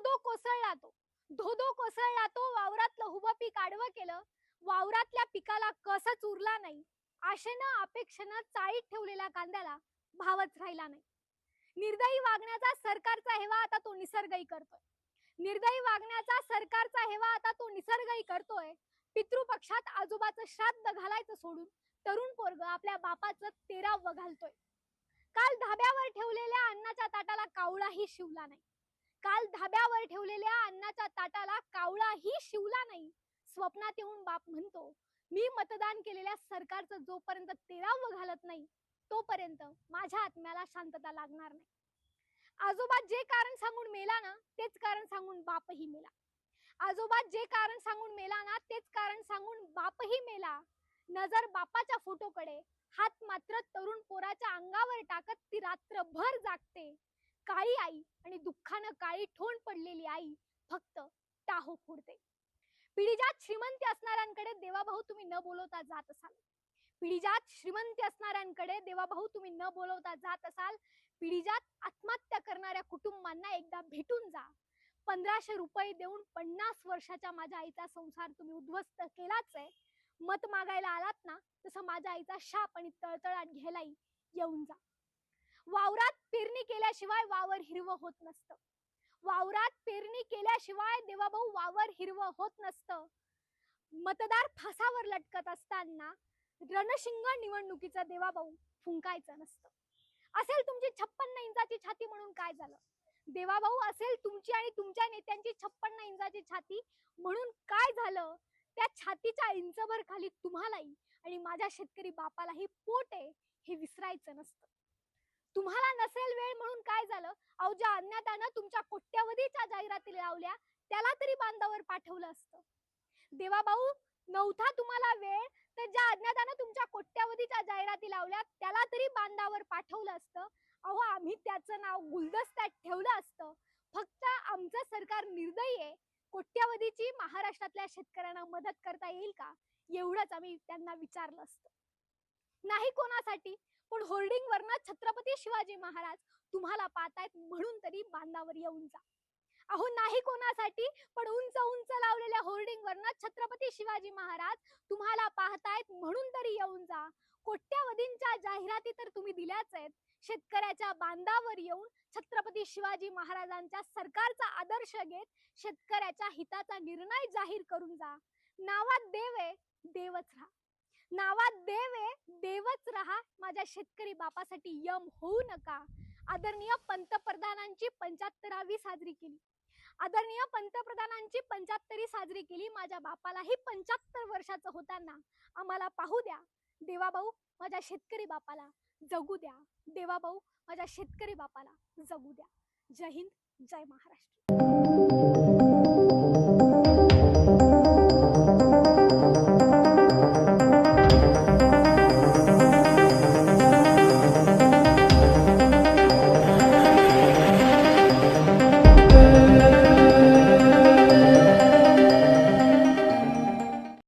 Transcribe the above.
धोधो कोसळला तो. धोधो कोसळला तो वावरातलं हुबं पीक आडवं केलं. वावरातल्या पिकाला कसच उरला नाही. आशेनं अपेक्षेनं चाळीत ठेवलेल्या कांद्याला भावच राहिला नाही. निर्दयी वागण्याचा सरकारचा हेवा आता तो निसर्गही करतोय. निर्दयी वागण्याचा सरकारचा हेवा आता तो निसर्गही करतोय. पितृपक्षात आजोबाचं श्राद्ध घालायचं सोडून तरुण पोरग आपल्या बापाचं तेराव घालतोय. काल धाब्यावर ठेवलेल्या अन्नाच्या ताटाला कावळाही शिवला नाही. काल धाब्यावर ठेवलेल्या अन्नाच्या ताटाला कावळाही शिवला नाही. स्वप्नात येऊन बाप म्हणतो मी मतदान केलेल्या सरकारचं जोपर्यंत तेरावं घालत नाही तोपर्यंत माझ्या आत्म्याला शांतता लागणार नाही. आजोबा जे कारण सांगून मेला ना तेच कारण सांगून बापही मेला. आजोबा जे कारण सांगून मेला ना तेच कारण सांगून बापही मेला. नजर बापाच्या फोटोकडे हात मात्र तरुण पोराच्या अंगावर टाकत ती रात्रभर जागते. काळी आई आणि दुःखानं काळी ठोण पडलेली आई फक्त टाहो फोडते. पिढीजात श्रीमंती असणाऱ्यांकडे देवाभाऊ तुम्ही न बोलवता जात असाल. पिढीजात श्रीमंती असणाऱ्यांकडे देवाभाऊ तुम्ही न बोलवता जात असाल. पिढीजात आत्महत्या करणाऱ्या कुटुंबांना एकदा भेटून जा. पंधराशे रुपये देऊन पन्नास वर्षाच्या माझ्या आईचा संसार तुम्ही उद्ध्वस्त केलाच आहे. मत मागायला आलात ना तसं माझ्या आईचा शाप आणि तळतळाट घ्यायलाही येऊन जा. वावरात पेरणी केल्याशिवाय वावर हिरवं होत नसतं. वावरात पेरणी केल्याशिवाय देवाभाऊ वावर हिरवं होत नसतं. मतदार फासावर लटकत असताना रणशिंग निवडणुकीचं देवाभाऊ फुंकायचं नसतं. असेल तुमची छप्पन्न इंचाची छाती म्हणून काय झालं? देवाभाऊ असेल तुमची आणि तुमच्या नेत्यांची छप्पन्न इंचाची छाती म्हणून काय झालं? त्या छातीच्या इंचभर खाली तुम्हालाही आणि माझ्या शेतकरी बापालाही पोट आहे हे विसरायचं नसतं. तुम्हाला नसेल वेळ म्हणून काय झालं? अहो ज्या अज्ञातानं तुमच्या कोट्यवधीच्या जाहिराती लावल्या त्याला तरी बांधावर पाठवलं असतं. देवाभाऊ नव्हता तुम्हाला वेळ तर ज्या अज्ञातानं तुमच्या कोट्यावधीच्या जाहिराती लावल्या त्याला तरी बांधावर पाठवलं असतं. अहो आम्ही त्याचं नाव गुलदस्त्यात ठेवलं असतं. फक्त आमचं सरकार निर्दयी आहे. कोट्यावधीची महाराष्ट्रातल्या शेतकऱ्यांना मदत करता येईल का? एवढंच आम्ही त्यांना विचारलं असतं. नाही कोणासाठी? पण होर्डिंग वरनं छत्रपती शिवाजी महाराज तुम्हाला पाहतायत म्हणून तरी बांधावर येऊन जा. अहो नाही कोणासाठी पण उंच उंच लावलेल्या होर्डिंग वरनं छत्रपती शिवाजी महाराज तुम्हाला पाहतायत म्हणून तरी येऊन जा. कोट्यावधींच्या जाहिराती तर तुम्ही दिल्याच आहेत. शेतकऱ्याच्या बांधावर येऊन छत्रपती शिवाजी महाराजांच्या सरकारचा आदर्श घेत शेतकऱ्याच्या हिताचा निर्णय जाहीर करून जा. नावात देव आहे देवच राहा. नावात देव आहे देवच राहा माझ्या शेतकरी बापासाठी यम होऊ नका. आदरणीय पंतप्रधानांची पंच्याहत्तरावी साजरी केली. आदरणीय पंतप्रधानांची पंच्याहत्तरी साजरी केली माझ्या बापालाही पंच्याहत्तर वर्षाचं होताना. आम्हाला पाहू द्या. देवाभाऊ माझ्या शेतकरी बापाला जगू द्या. देवाभाऊ माझ्या शेतकरी बापाला जगू द्या. जय हिंद जय महाराष्ट्र.